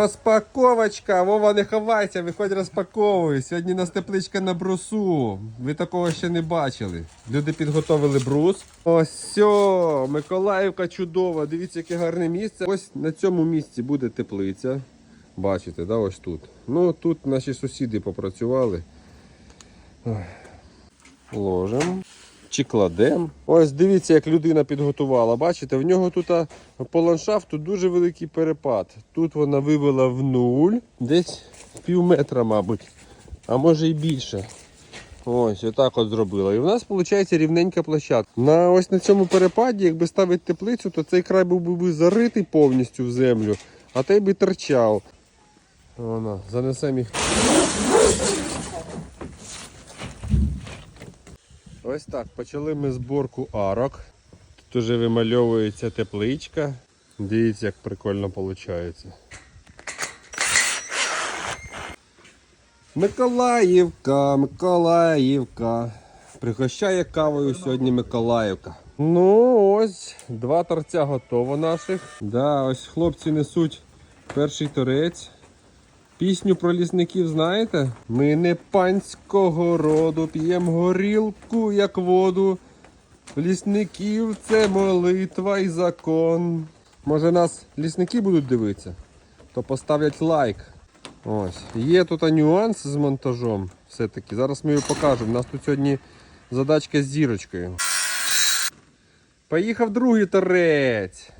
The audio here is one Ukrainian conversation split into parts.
Розпаковочка! Вова, не ховайся, виходь розпаковуй. Сьогодні у нас тепличка на брусу. Ви такого ще не бачили. Люди підготовили брус. Ось Миколаївка чудова. Дивіться, яке гарне місце. Ось на цьому місці буде теплиця. Бачите, да, ось тут. Ну тут наші сусіди попрацювали. Ложимо. Чи кладемо. Ось дивіться, як людина підготувала. Бачите, в нього тут по ландшафту дуже великий перепад. Тут вона вивела в нуль, десь пів метра, мабуть, а може і більше. Ось, отак от зробила. І в нас виходить рівненька площадка. На ось на цьому перепаді, якби ставити теплицю, то цей край був би заритий повністю в землю, а той би торчав. Вона, занесемо їх. Ось так, почали ми зборку арок. Тут уже вимальовується тепличка. Дивіться, як прикольно виходить. Миколаївка, Миколаївка. Пригощає кавою сьогодні Миколаївка. Ну ось, два торця готово наших. Да, ось хлопці несуть перший торець. Пісню про лісників знаєте? Ми не панського роду, п'ємо горілку, як воду. Лісників це молитва і закон. Може нас лісники будуть дивитися, то поставлять лайк. Ось. Є тут нюанс з монтажом. Все-таки. Зараз ми його покажемо. У нас тут сьогодні задачка з зірочкою. Поїхав другий торець.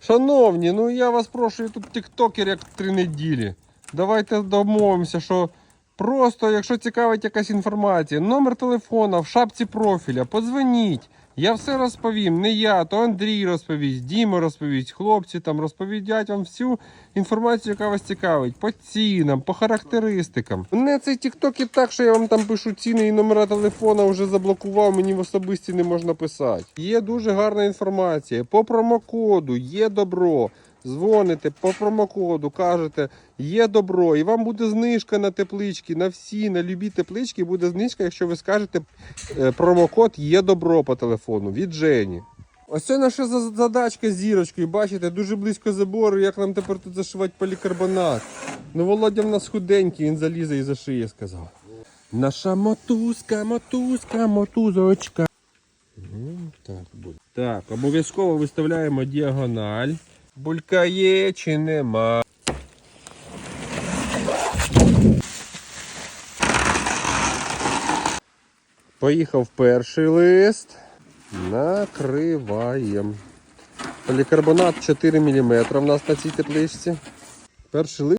Шановні, ну я вас прошу, я тут тіктокер як три неділі. Давайте домовимося, що просто, якщо цікавить якась інформація, номер телефона в шапці профіля, подзвоніть. Я все розповім. Не я, то Андрій розповість, Діма розповість, хлопці там розповідять вам всю інформацію, яка вас цікавить, по цінам, по характеристикам. Мене цей тікток і так, що я вам там пишу ціни і номера телефона вже заблокував, мені в особисті не можна писати. Є дуже гарна інформація. По промокоду є добро. Дзвоните по промокоду, кажете, є добро, і вам буде знижка на теплички, на всі, на любі теплички буде знижка, якщо ви скажете е, промокод є добро по телефону від Жені. Ось це наша задачка з зірочкою. Бачите, дуже близько забору, як нам тепер тут зашивати полікарбонат. Ну, Володя в нас худенький, він залізе і зашиє, сказав. Наша мотузка, мотузка, мотузочка. Так, буде. Так, обов'язково виставляємо діагональ. Булька є чи нема. Поїхав перший лист. Накриваємо. Полікарбонат 4 мм у нас на цій тепличці. Перший лист.